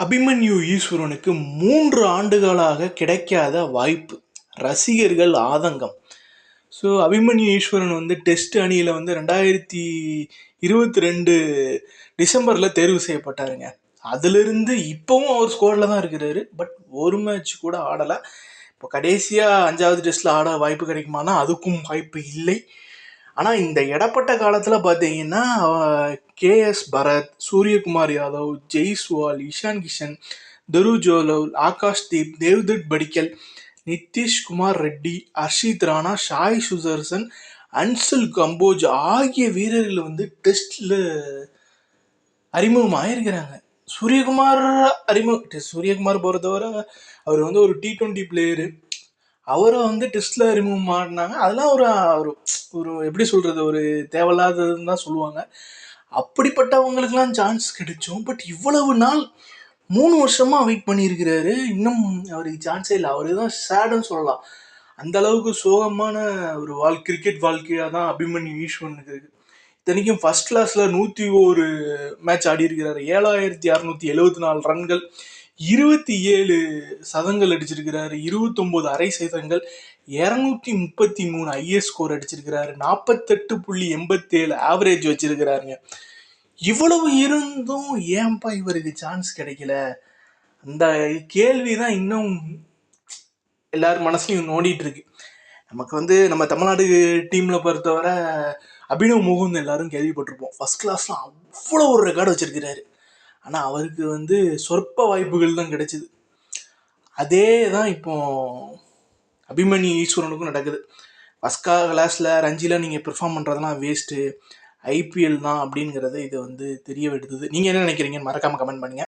அபிமன்யு ஈஸ்வரனுக்கு மூன்று ஆண்டுகளாக கிடைக்காத வாய்ப்பு. ரசிகர்கள் ஆதங்கம். ஸோ அபிமன்யு ஈஸ்வரன் வந்து டெஸ்ட் அணியில் வந்து ரெண்டாயிரத்தி இருபத்தி ரெண்டு டிசம்பரில் தேர்வு செய்யப்பட்டாருங்க. அதிலிருந்து இப்போவும் அவர் ஸ்கோரில் தான் இருக்கிறாரு. பட் ஒரு மேட்ச் கூட ஆடலை. இப்போ கடைசியாக அஞ்சாவது டெஸ்ட்டில் ஆட வாய்ப்பு கிடைக்குமானா அதுக்கும் வாய்ப்பு இல்லை. ஆனால் இந்த இடப்பட்ட காலத்தில் பார்த்தீங்கன்னா கேஎஸ் பரத் சூரியகுமார் யாதவ் ஜெய்ஸ்வால் இஷான் கிஷன் துரு ஜோலவ் ஆகாஷ் தீப் தேவ்தத் படிக்கல் நிதிஷ்குமார் ரெட்டி ஹர்ஷித் ராணா ஷாய் சுதர்சன் அன்சல் கம்போஜ் ஆகிய வீரர்கள் வந்து டெஸ்ட்டில் அறிமுகமாயிருக்கிறாங்க சூரியகுமார் அறிமுகம் சூரியகுமார் பொறுத்தவரை அவர் வந்து ஒரு டி ட்வெண்ட்டி பிளேயரு அவரை வந்து டெஸ்ட்டில் ரிமூவ் மாட்டினாங்க. அதெல்லாம் ஒரு ஒரு ஒரு எப்படி சொல்கிறது ஒரு தேவையில்லாததுன்னு தான் சொல்லுவாங்க. அப்படிப்பட்டவங்களுக்கெல்லாம் சான்ஸ் கிடைச்சோம். பட் இவ்வளவு நாள் மூணு வருஷமாக வெயிட் பண்ணியிருக்கிறாரு. இன்னும் அவருக்கு சான்ஸே இல்லை. அவரு தான் சேடுன்னு சொல்லலாம். அந்த அளவுக்கு சோகமான ஒரு வாழ் கிரிக்கெட் வாழ்க்கையாக தான் அபிமன்யு ஈஸ்வரனுக்கு இருக்குது இத்தனைக்கும் ஃபர்ஸ்ட் கிளாஸில் நூற்றி ஒரு மேட்ச் ஆடி இருக்கிறாரு ஏழாயிரத்தி அறநூற்றி எழுபத்தி நாலு ரன்கள். இருபத்தி ஏழு சதங்கள் அடிச்சிருக்கிறாரு. இருபத்தொம்போது அரை சதங்கள். இரநூத்தி முப்பத்தி மூணு ஐஎஸ் ஸ்கோர் அடிச்சிருக்கிறாரு. நாற்பத்தெட்டு புள்ளி எண்பத்தேழு ஆவரேஜ் வச்சிருக்கிறாருங்க. இவ்வளவு இருந்தும் ஏன்பா இவருக்கு சான்ஸ் கிடைக்கல? அந்த கேள்வி தான் இன்னும் எல்லார் மனசுலையும் நோண்டிட்டு இருக்கு நமக்கு வந்து நம்ம தமிழ்நாடு டீமில் பொறுத்தவரை அபினவ் முகுந்த் எல்லாரும் கேள்விப்பட்டிருப்போம். ஃபர்ஸ்ட் கிளாஸ்லாம் அவ்வளோ ஒரு ரெக்கார்டு வச்சிருக்கிறாரு. ஆனால் அவருக்கு வந்து சொற்ப வாய்ப்புகள் தான் கிடைச்சிது. அதே தான் இப்போ அபிமன்யு ஈஸ்வரனுக்கும் நடக்குது. ஃபஸ்ட் கிளாஸில் ரஞ்சியில் நீங்கள் பெர்ஃபார்ம் பண்ணுறதெல்லாம் வேஸ்ட்டு ஐபிஎல் தான் அப்படிங்கிறத இதை வந்து தெரிய விடுது நீங்கள் என்ன நினைக்கிறீங்கன்னு மறக்காமல் கமெண்ட் பண்ணுங்கள்